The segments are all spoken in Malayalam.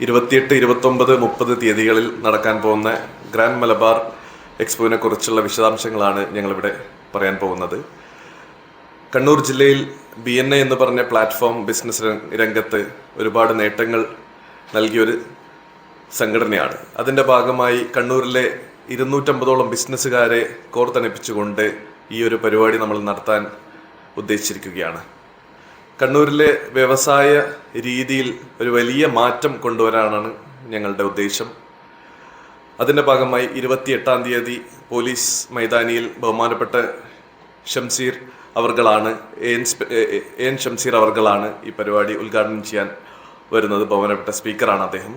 ഇരുപത്തിയെട്ട് ഇരുപത്തൊമ്പത് മുപ്പത് തീയതികളിൽ നടക്കാൻ പോകുന്ന ഗ്രാൻഡ് മലബാർ എക്സ്പോവിനെ കുറിച്ചുള്ള വിശദാംശങ്ങളാണ് ഞങ്ങളിവിടെ പറയാൻ പോകുന്നത്. കണ്ണൂർ ജില്ലയിൽ ബി എൻ എ എന്ന് പറഞ്ഞ പ്ലാറ്റ്ഫോം ബിസിനസ് രംഗ- രംഗത്ത് ഒരുപാട് നേട്ടങ്ങൾ നൽകിയൊരു സംഘടനയാണ്. അതിന്റെ ഭാഗമായി കണ്ണൂരിലെ ഇരുന്നൂറ്റമ്പതോളം ബിസിനസ്സുകാരെ കോർത്തണിപ്പിച്ചുകൊണ്ട് ഈ ഒരു പരിപാടി നമ്മൾ നടത്താൻ ഉദ്ദേശിച്ചിരിക്കുകയാണ്. കണ്ണൂരിലെ വ്യവസായ രീതിയിൽ ഒരു വലിയ മാറ്റം കൊണ്ടുവരാനാണ് ഞങ്ങളുടെ ഉദ്ദേശം. അതിന്റെ ഭാഗമായി ഇരുപത്തിയെട്ടാം തീയതി പോലീസ് മൈതാനിയിൽ ബഹുമാനപ്പെട്ട ഷംസീർ അവർകളാണ് എൻ എൻ ഷംസീർ അവർകളാണ് ഈ പരിപാടി ഉദ്ഘാടനം ചെയ്യാൻ വരുന്നത്. ബഹുമാനപ്പെട്ട സ്പീക്കറാണ് അദ്ദേഹം.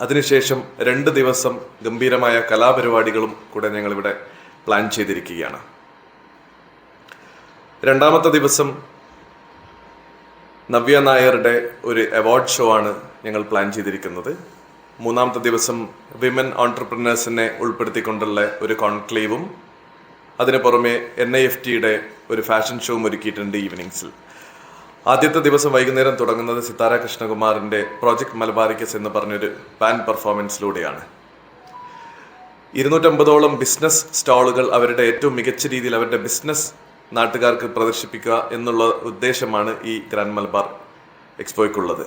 അതിനുശേഷം രണ്ട് ദിവസം ഗംഭീരമായ കലാപരിപാടികളും കൂടെ ഞങ്ങളിവിടെ പ്ലാൻ ചെയ്തിരിക്കുകയാണ്. രണ്ടാമത്തെ ദിവസം നവ്യ നായരുടെ ഒരു അവാർഡ് ഷോ ആണ് ഞങ്ങൾ പ്ലാൻ ചെയ്തിരിക്കുന്നത്. മൂന്നാമത്തെ ദിവസം വിമൻ ഓൺടർപ്രിനേഴ്സിനെ ഉൾപ്പെടുത്തിക്കൊണ്ടുള്ള ഒരു കോൺക്ലേവും അതിന് പുറമെ എൻ ഐ എഫ് ടിയുടെ ഒരു ഫാഷൻ ഷോയും ഒരുക്കിയിട്ടുണ്ട് ഈവനിങ്സിൽ ആദ്യത്തെ ദിവസം വൈകുന്നേരം തുടങ്ങുന്നത് സിതാര കൃഷ്ണകുമാറിന്റെ പ്രോജക്ട് മലബാരിക്കസ് എന്ന് പറഞ്ഞൊരു ബാൻഡ് പെർഫോമൻസിലൂടെയാണ് ഇരുന്നൂറ്റമ്പതോളം ബിസിനസ് സ്റ്റാളുകൾ അവരുടെ ഏറ്റവും മികച്ച രീതിയിൽ അവരുടെ ബിസിനസ് നാട്ടുകാർക്ക് പ്രദർശിപ്പിക്കുക എന്നുള്ള ഉദ്ദേശമാണ് ഈ ഗ്രാൻഡ് മലബാർ എക്സ്പോയ്ക്കുള്ളത്.